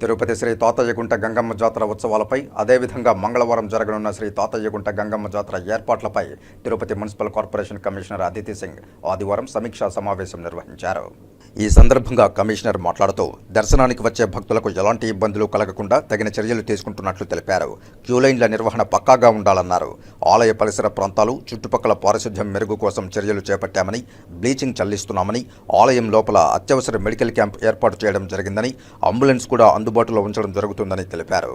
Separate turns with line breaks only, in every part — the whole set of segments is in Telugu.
తిరుపతి శ్రీ తాతయ్యగుంట గంగమ్మ జాతర ఉత్సవాలపై అదేవిధంగా మంగళవారం జరగనున్న శ్రీ తాతయ్యగుంట గంగమ్మ జాతర ఏర్పాట్లపై Tirupati municipal corporation commissioner Aditi Singh ఆదివారం సమీక్షా సమావేశం నిర్వహించారు. ఈ సందర్భంగా కమిషనర్ మాట్లాడుతూ దర్శనానికి వచ్చే భక్తులకు ఎలాంటి ఇబ్బందులు కలగకుండా తగిన చర్యలు తీసుకుంటున్నట్లు తెలిపారు. క్యూలైన్ల నిర్వహణ పక్కాగా ఉండాలన్నారు. ఆలయ పరిసర ప్రాంతాలు చుట్టుపక్కల పారిశుధ్యం మెరుగు కోసం చర్యలు చేపట్టామని బ్లీచింగ్ చల్లిస్తున్నామని ఆలయం లోపల అత్యవసర మెడికల్ క్యాంప్ ఏర్పాటు చేయడం జరిగిందని అంబులెన్స్ కూడా అందుబాటులో ఉంచడం జరుగుతుందని తెలిపారు.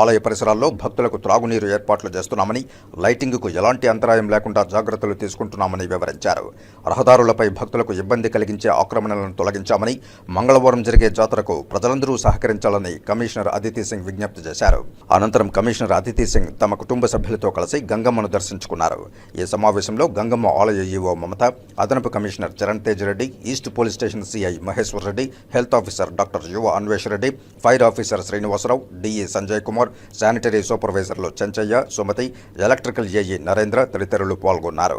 ఆలయ పరిసరాల్లో భక్తులకు త్రాగునీరు ఏర్పాట్లు చేస్తున్నామని లైటింగ్కు ఎలాంటి అంతరాయం లేకుండా జాగ్రత్తలు తీసుకుంటున్నామని వివరించారు. రహదారులపై భక్తులకు ఇబ్బంది కలిగించే ఆక్రమణలను తొలగించామని మంగళవారం జరిగే జాతరకు ప్రజలందరూ సహకరించాలని కమిషనర్ అదితి సింగ్ విజ్ఞప్తి చేశారు. అనంతరం కమిషనర్ అదితి సింగ్ తమ కుటుంబ సభ్యులతో కలిసి గంగమ్మను దర్శించుకున్నారు. ఈ సమావేశంలో గంగమ్మ ఆలయ ఈవో మమత అదనపు commissioner Charan Tej Reddy east police station CI Maheshwar Reddy health officer doctor Yuva Anvesh Reddy fire officer Srinivasarao DE Sanjay Kumar sanitary సూపర్వైజర్లు Chenchaiah Sumathi electrical AE Narendra తదితరులు పాల్గొన్నారు.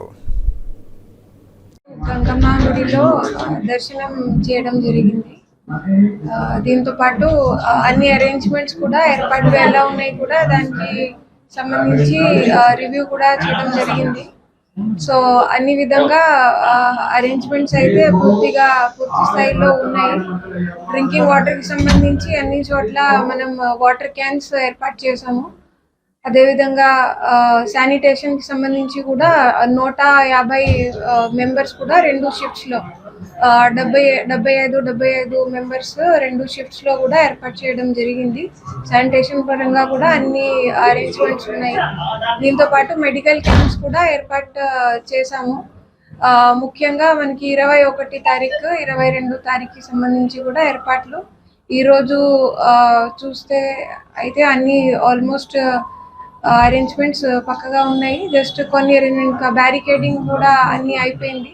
గంగమ్మగుడిలో దర్శనం చేయడం జరిగింది. దీంతో పాటు అన్ని అరేంజ్మెంట్స్ కూడా ఏర్పాట్లు ఎలా ఉన్నాయి కూడా దానికి సంబంధించి రివ్యూ కూడా చేయడం జరిగింది. సో అన్ని విధంగా అరేంజ్మెంట్స్ అయితే పూర్తిగా పూర్తి స్థాయిలో ఉన్నాయి. డ్రింకింగ్ వాటర్కి సంబంధించి అన్ని చోట్ల మనం వాటర్ క్యాన్స్ ఏర్పాటు చేసాము. అదేవిధంగా శానిటేషన్కి సంబంధించి కూడా నూట యాభై మెంబర్స్ కూడా రెండు షిఫ్ట్స్లో డెబ్బై డెబ్బై ఐదు డెబ్బై ఐదు మెంబర్స్ రెండు షిఫ్ట్స్లో కూడా ఏర్పాటు చేయడం జరిగింది. శానిటేషన్ పరంగా కూడా అన్ని అరేంజ్మెంట్స్ ఉన్నాయి. దీంతో పాటు మెడికల్ క్యాంప్స్ కూడా ఏర్పాటు చేశాము. ముఖ్యంగా మనకి ఇరవై ఒకటి తారీఖు ఇరవై రెండు తారీఖుకి సంబంధించి కూడా ఏర్పాట్లు. ఈరోజు చూస్తే అయితే అన్ని ఆల్మోస్ట్ అరేంజ్మెంట్స్ పక్కగా ఉన్నాయి. జస్ట్ కొన్ని ఇంకా బ్యారికేడింగ్ కూడా అన్ని అయిపోయింది.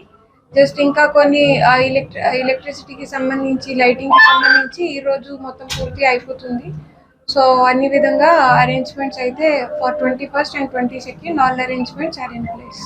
జస్ట్ ఇంకా కొన్ని ఎలక్ట్రి ఎలక్ట్రిసిటీకి సంబంధించి లైటింగ్కి సంబంధించి ఈ రోజు మొత్తం పూర్తి అయిపోతుంది. సో అన్ని విధంగా అరేంజ్మెంట్స్ అయితే for twenty first and twenty second all arrangements are in place